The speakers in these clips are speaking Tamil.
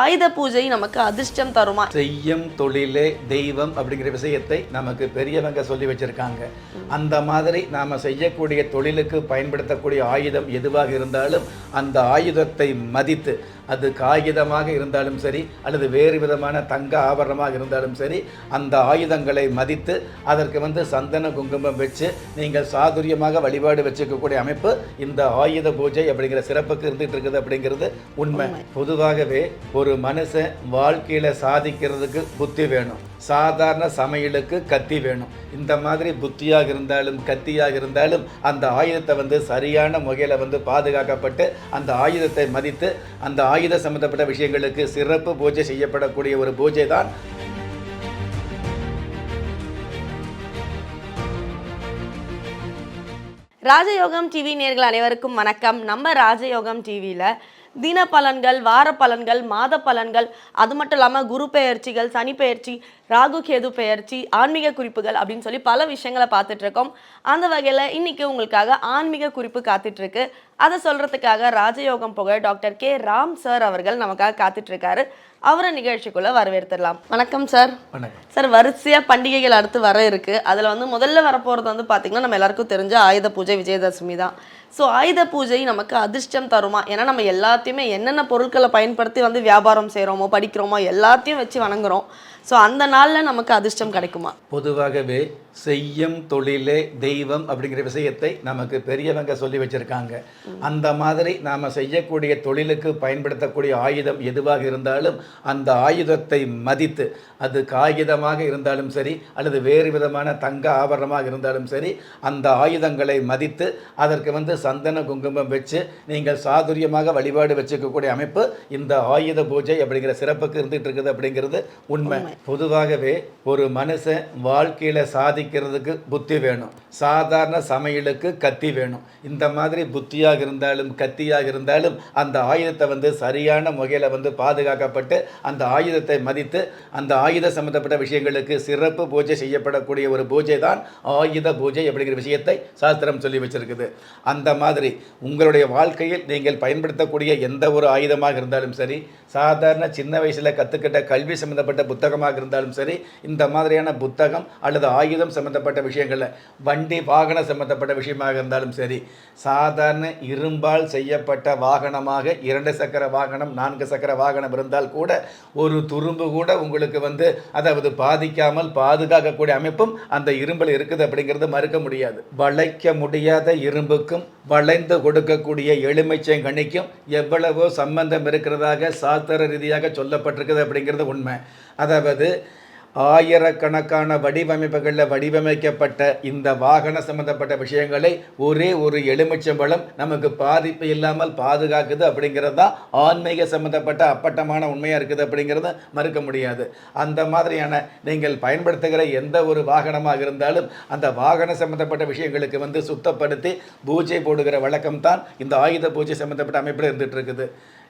ஆயுத பூஜை நமக்கு அதிர்ஷ்டம் தருமா? செய்யும் தொழிலே தெய்வம் அப்படிங்கிற விஷயத்தை நமக்கு பெரியவங்க சொல்லி வச்சிருக்காங்க. அந்த மாதிரி நாம செய்யக்கூடிய தொழிலுக்கு பயன்படுத்தக்கூடிய ஆயுதம் எதுவாக இருந்தாலும் அந்த ஆயுதத்தை மதித்து அது காகிதமாக இருந்தாலும் சரி அல்லது வேறு விதமான தங்க ஆபரணமாக இருந்தாலும் சரி அந்த ஆயுதங்களை மதித்து அதற்கு வந்து சந்தன குங்குமம் வச்சு நீங்கள் சாதுரியமாக வழிபாடு வச்சுக்கக்கூடிய அமைப்பு இந்த ஆயுத பூஜை அப்படிங்கிற சிறப்புக்கு இருந்துட்டு இருக்குது அப்படிங்கிறது உண்மை. பொதுவாகவே ஒரு மனுஷன் வாழ்க்கையில சாதிக்கிறதுக்கு புத்தி வேணும். சாதாரண சமையலுக்கு கத்தி வேணும். இந்த மாதிரி புத்தியாக இருந்தாலும் கத்தியாக இருந்தாலும் அந்த ஆயுதத்தை வந்து சரியான முறையில் வந்து பாதுகாக்கப்பட்டு அந்த ஆயுதத்தை மதித்து அந்த ஆயுத சம்பந்தப்பட்ட விஷயங்களுக்கு சிறப்பு பூஜை செய்யப்படக்கூடிய ஒரு பூஜை தான். ராஜயோகம் டிவி நேர்கள் அனைவருக்கும் வணக்கம். நம்ம ராஜயோகம் டிவியில் தின பலன்கள் வார பலன்கள் மாத பலன்கள் அது மட்டும் இல்லாமல் குரு பெயர்ச்சிகள் சனி பெயர்ச்சி ராகு கேது பெயர்ச்சி ஆன்மீக குறிப்புகள் அப்படின்னு சொல்லி பல விஷயங்களை பார்த்துட்டு இருக்கோம் அந்த வகையில் இன்னைக்கு உங்களுக்காக ஆன்மீக குறிப்பு காத்துட்டு இருக்கு அதை சொல்றதுக்காக ராஜயோகம் புகழ் டாக்டர் கே. ராம் சார் அவர்கள் நமக்காக காத்துட்டு இருக்காரு அவரை நிகழ்ச்சிக்குள்ள வரவேற்றுடலாம் வணக்கம் சார். வணக்கம். சார் வரிசையாக பண்டிகைகள் அடுத்து வர இருக்கு. அதில் வந்து முதல்ல வரப்போகிறது வந்து பார்த்திங்கன்னா நம்ம எல்லாருக்கும் தெரிஞ்ச ஆயுத பூஜை விஜயதசமி தான். ஸோ ஆயுத பூஜை நமக்கு அதிர்ஷ்டம் தருமா? ஏன்னா நம்ம எல்லாத்தையுமே என்னென்ன பொருட்களை பயன்படுத்தி வந்து வியாபாரம் செய்கிறோமோ படிக்கிறோமோ எல்லாத்தையும் வச்சு வணங்குறோம். ஸோ அந்த நாளில் நமக்கு அதிர்ஷ்டம் கிடைக்குமா? பொதுவாகவே செய்யும் தொழிலே தெய்வம் அப்படிங்கிற விஷயத்தை நமக்கு பெரியவங்க சொல்லி வச்சிருக்காங்க. அந்த மாதிரி நாம் செய்யக்கூடிய தொழிலுக்கு பயன்படுத்தக்கூடிய ஆயுதம் எதுவாக இருந்தாலும் அந்த ஆயுதத்தை மதித்து அது காகிதமாக இருந்தாலும் சரி அல்லது வேறு விதமான தங்க ஆபரணமாக இருந்தாலும் சரி அந்த ஆயுதங்களை மதித்து அதற்கு வந்து சந்தன குங்குமம் வச்சு நீங்கள் சாதுரியமாக வழிபாடு வச்சுக்கக்கூடிய அமைப்பு இந்த ஆயுத பூஜை அப்படிங்கிற சிறப்புக்கு இருந்துட்டு இருக்குது அப்படிங்கிறது உண்மை. பொதுவாகவே ஒரு மனுஷன் வாழ்க்கையில் சாதிக்கிறதுக்கு புத்தி வேணும். சாதாரண சமையலுக்கு கத்தி வேணும். இந்த மாதிரி புத்தியாக இருந்தாலும் கத்தியாக இருந்தாலும் அந்த ஆயுதத்தை வந்து சரியான முறையில் வந்து பாதுகாக்கப்பட்டு அந்த ஆயுதத்தை மதித்து அந்த ஆயுத சம்பந்தப்பட்ட விஷயங்களுக்கு சிறப்பு பூஜை செய்யப்படக்கூடிய ஒரு பூஜை தான் ஆயுத பூஜை அப்படிங்கிற விஷயத்தை சாஸ்திரம் சொல்லி வச்சிருக்குது. அந்த மாதிரி உங்களுடைய வாழ்க்கையில் நீங்கள் பயன்படுத்தக்கூடிய எந்த ஒரு ஆயுதமாக இருந்தாலும் சரி சாதாரண சின்ன வயசில் கற்றுக்கிட்ட கல்வி சம்மந்தப்பட்ட புத்தகமாக இருந்தாலும் சரி இந்த மாதிரியான புத்தகம் அல்லது ஆயுதம் சம்மந்தப்பட்ட விஷயங்களில் வண்டி வாகன சம்மந்தப்பட்ட விஷயமாக இருந்தாலும் சரி சாதாரண இரும்பால் செய்யப்பட்ட வாகனமாக இரண்டு சக்கர வாகனம் நான்கு சக்கர வாகனம் இருந்தால் கூட ஒரு துரும்பு கூட உங்களுக்கு வந்து அதாவது பாதிக்காமல் பாதுகாக்கக்கூடிய அமைப்பும் அந்த இரும்பில் இருக்குது அப்படிங்கிறது மறுக்க முடியாது. வளைக்க முடியாத இரும்புக்கும் வளைந்து கொடுக்கக்கூடிய எலுமிச்சங்கனிக்கும் எவ்வளவோ சம்பந்தம் இருக்கிறதாக சாஸ்திர ரீதியாக சொல்லப்பட்டிருக்குது அப்படிங்கிறது உண்மை. அதாவது ஆயிரக்கணக்கான வடிவமைப்புகளில் வடிவமைக்கப்பட்ட இந்த வாகன சம்பந்தப்பட்ட விஷயங்களை ஒரே ஒரு எலுமிச்சம்பழம் நமக்கு பாதிப்பு இல்லாமல் பாதுகாக்குது அப்படிங்கிறது தான் ஆன்மீக சம்பந்தப்பட்ட அப்பட்டமான உண்மையாக இருக்குது அப்படிங்கிறத மறுக்க முடியாது. அந்த மாதிரியான நீங்கள் பயன்படுத்துகிற எந்த ஒரு வாகனமாக இருந்தாலும் அந்த வாகன சம்பந்தப்பட்ட விஷயங்களுக்கு வந்து சுத்தப்படுத்தி பூஜை போடுகிற வழக்கம் தான் இந்த ஆயுத பூஜை சம்பந்தப்பட்ட அமைப்பில் இருந்துகிட்டு இருக்குது.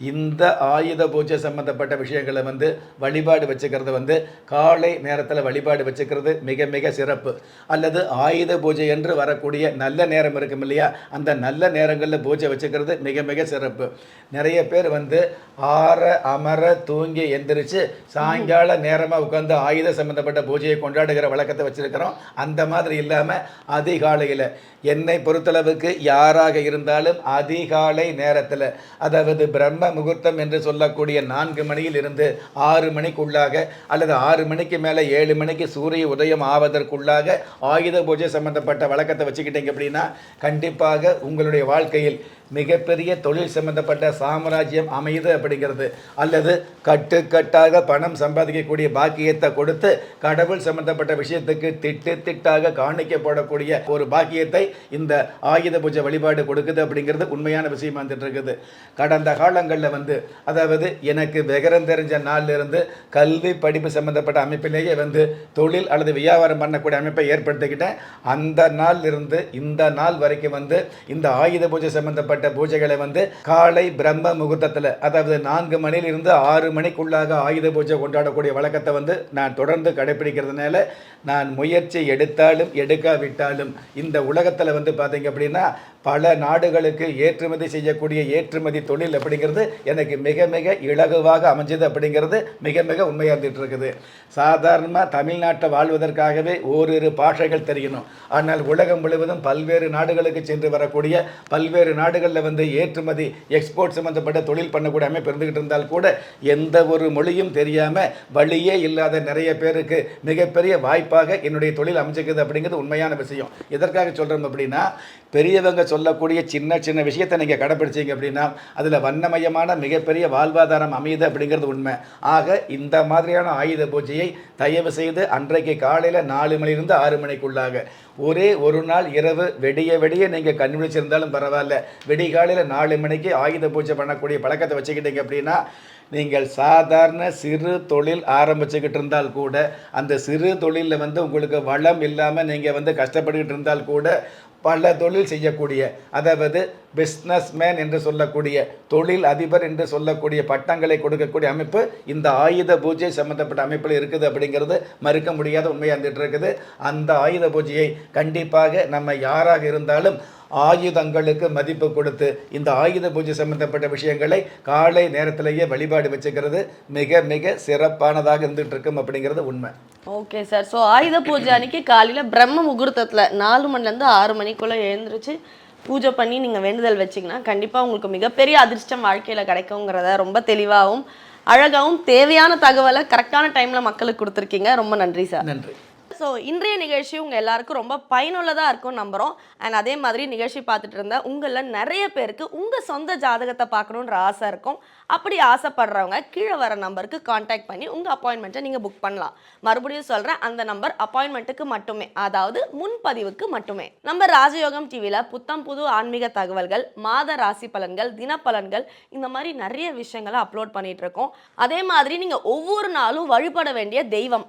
இந்த ஆயுத பூஜை சம்பந்தப்பட்ட விஷயங்களை வந்து வழிபாடு வச்சுக்கிறது வந்து காலை நேரத்தில் வழிபாடு வச்சுக்கிறது மிக மிக சிறப்பு. அல்லது ஆயுத பூஜை என்று வரக்கூடிய நல்ல நேரம் இருக்கும் இல்லையா? அந்த நல்ல நேரங்களில் பூஜை வச்சுக்கிறது மிக மிக சிறப்பு. நிறைய பேர் வந்து ஆற அமர தூங்கி எந்திரிச்சு சாயங்கால நேரமாக உட்காந்து ஆயுத சம்பந்தப்பட்ட பூஜையை கொண்டாடுகிற வழக்கத்தை வச்சுருக்கிறோம். அந்த மாதிரி இல்லாமல் அதிகாலையில் என்னை பொறுத்தளவுக்கு யாராக இருந்தாலும் அதிகாலை நேரத்தில் அதாவது பிரம்ம முகூர்த்தம் என்று சொல்லக்கூடிய நான்கு மணியில் இருந்து ஆறு மணிக்குள்ளாக அல்லது ஆறு மணிக்கு மேலே ஏழு மணிக்கு சூரிய உதயம் ஆவதற்குள்ளாக ஆயுத பூஜை சம்பந்தப்பட்ட வழக்கத்தை வச்சுக்கிட்டீங்க அப்படின்னா கண்டிப்பாக உங்களுடைய வாழ்க்கையில் மிகப்பெரிய தொழில் சம்பந்தப்பட்ட சாம்ராஜ்யம் அமையுது அப்படிங்கிறது. அல்லது கட்டுக்கட்டாக பணம் சம்பாதிக்கக்கூடிய பாக்கியத்தை கொடுத்து கடவுள் சம்பந்தப்பட்ட விஷயத்துக்கு திட்டு திட்டாக காணிக்க போடக்கூடிய ஒரு பாக்கியத்தை இந்த ஆயுத பூஜை வழிபாடு கொடுக்குது அப்படிங்கிறது உண்மையான விஷயமா வந்துட்டு இருக்குது கடந்த காலங்களில் வந்து அதாவது எனக்கு விகரம் தெரிஞ்ச நாளிலிருந்து கல்வி படிப்பு சம்பந்தப்பட்ட அமைப்பிலேயே வந்து தொழில் அல்லது வியாபாரம் பண்ணக்கூடிய அமைப்பை ஏற்படுத்திக்கிட்டேன். அந்த நாளிலிருந்து இந்த நாள் வரைக்கும் வந்து இந்த ஆயுத பூஜை சம்பந்தப்பட்ட பூஜைகளை வந்து காலை பிரம்ம முகூர்த்தத்தில் அதாவது நான்கு மணியிலிருந்து ஆறு மணிக்குள்ளாக ஆயுத பூஜை கொண்டாடக்கூடிய வழக்கத்தை வந்து நான் தொடர்ந்து கடைபிடிக்கிறதுனால நான் முயற்சி எடுத்தாலும் எடுக்காவிட்டாலும் இந்த உலகத்தில் வந்து பார்த்தீங்க அப்படின்னா பல நாடுகளுக்கு ஏற்றுமதி செய்யக்கூடிய ஏற்றுமதி தொழில் அப்படிங்கிறது எனக்கு மிக மிக இலகுவாக அமைஞ்சது அப்படிங்கிறது மிக மிக உண்மையாக இருந்துகிட்டு இருக்குது சாதாரணமாக தமிழ்நாட்டை வாழ்வதற்காகவே ஓரிரு பாஷைகள் தெரியணும். ஆனால் உலகம் முழுவதும் பல்வேறு நாடுகளுக்கு சென்று வரக்கூடிய பல்வேறு நாடுகளில் வந்து ஏற்றுமதி எக்ஸ்போர்ட் சம்மந்தப்பட்ட தொழில் பண்ணக்கூடிய அமைப்பு இருந்துகிட்டு இருந்தால் கூட எந்த ஒரு மொழியும் தெரியாமல் வழியே இல்லாத நிறைய பேருக்கு மிகப்பெரிய வாய்ப்பாக என்னுடைய தொழில் அமைஞ்சிக்குது அப்படிங்கிறது உண்மையான விஷயம். எதற்காக சொல்கிறோம் அப்படின்னா பெரியவங்க சொல்லக்கூடிய சின்ன சின்ன விஷயத்தை நீங்கள் கடைப்பிடிச்சீங்க அப்படின்னா அதில் வண்ணமயமான மிகப்பெரிய வாழ்வாதாரம் அமையுது அப்படிங்கிறது உண்மை. ஆக இந்த மாதிரியான ஆயுத பூஜையை தயவு செய்து அன்றைக்கு காலையில் நாலு மணிலிருந்து ஆறு மணிக்குள்ளாக. ஒரே ஒரு நாள் இரவு வெடிய வெடிய நீங்கள் கண்டுபிடிச்சிருந்தாலும் பரவாயில்ல. வெடிகாலையில் நாலு மணிக்கு ஆயுத பூஜை பண்ணக்கூடிய பழக்கத்தை வச்சுக்கிட்டீங்க அப்படின்னா நீங்கள் சாதாரண சிறு தொழில் ஆரம்பிச்சுக்கிட்டு இருந்தால் கூட அந்த சிறு தொழிலில் வந்து உங்களுக்கு வளம் இல்லாமல் நீங்கள் வந்து கஷ்டப்பட்டுக்கிட்டு இருந்தால் கூட பல தொழில் செய்யக்கூடிய அதாவது பிஸ்னஸ் மேன் என்று சொல்லக்கூடிய தொழில் அதிபர் என்று சொல்லக்கூடிய பட்டங்களை கொடுக்கக்கூடிய அமைப்பு இந்த ஆயுத பூஜை சம்மந்தப்பட்ட அமைப்பில் இருக்குது அப்படிங்கிறது மறுக்க முடியாத உண்மையாக இருந்துகிட்டு இருக்குது. அந்த ஆயுத பூஜையை கண்டிப்பாக நம்ம யாராக இருந்தாலும் ஆயுதங்களுக்கு மதிப்பு கொடுத்து இந்த ஆயுத பூஜை சம்பந்தப்பட்ட விஷயங்களை காலை நேரத்திலேயே வழிபாடு வச்சுக்கிறது மிக மிக சிறப்பானதாக இருந்துகிட்டு இருக்கும் அப்படிங்கிறது உண்மை. Okay sir. ஸோ ஆயுத பூஜை அன்னைக்கு காலையில் பிரம்ம முகூர்த்தத்தில் நாலு மணிலேருந்து ஆறு மணிக்குள்ளே எழுந்திரிச்சு பூஜை பண்ணி நீங்கள் வேண்டுதல் வச்சிங்கன்னா கண்டிப்பாக உங்களுக்கு மிகப்பெரிய அதிர்ஷ்டம் வாழ்க்கையில் கிடைக்குங்கிறத ரொம்ப தெளிவாகவும் அழகாகவும் தேவையான தகவலை கரெக்டான டைமில் மக்களுக்கு கொடுத்துருக்கீங்க. ரொம்ப நன்றி சார். நன்றி. ஸோ இன்றைய நிகழ்ச்சி உங்கள் எல்லாருக்கும் ரொம்ப பயனுள்ளதாக இருக்கும் நம்புகிறோம் அண்ட் அதே மாதிரி நிகழ்ச்சி பார்த்துட்டு இருந்த உங்களில் நிறைய பேருக்கு உங்கள் சொந்த ஜாதகத்தை பார்க்கணுன்ற ஆசை இருக்கும். அப்படி ஆசைப்படுறவங்க கீழே வர நம்பருக்கு காண்டாக்ட் பண்ணி உங்கள் அப்பாயின்மெண்ட்டை நீங்கள் புக் பண்ணலாம். மறுபடியும் சொல்கிறேன் அந்த நம்பர் அப்பாயின்மெண்ட்டுக்கு மட்டுமே. அதாவது முன்பதிவுக்கு மட்டுமே. நம்ம ராஜயோகம் டிவியில் புத்தம் புது ஆன்மீக தகவல்கள் மாத ராசி பலன்கள் தினப்பலன்கள் இந்த மாதிரி நிறைய விஷயங்களை அப்லோட் பண்ணிகிட்டு இருக்கோம். அதே மாதிரி நீங்கள் ஒவ்வொரு நாளும் வழிபட வேண்டிய தெய்வம்.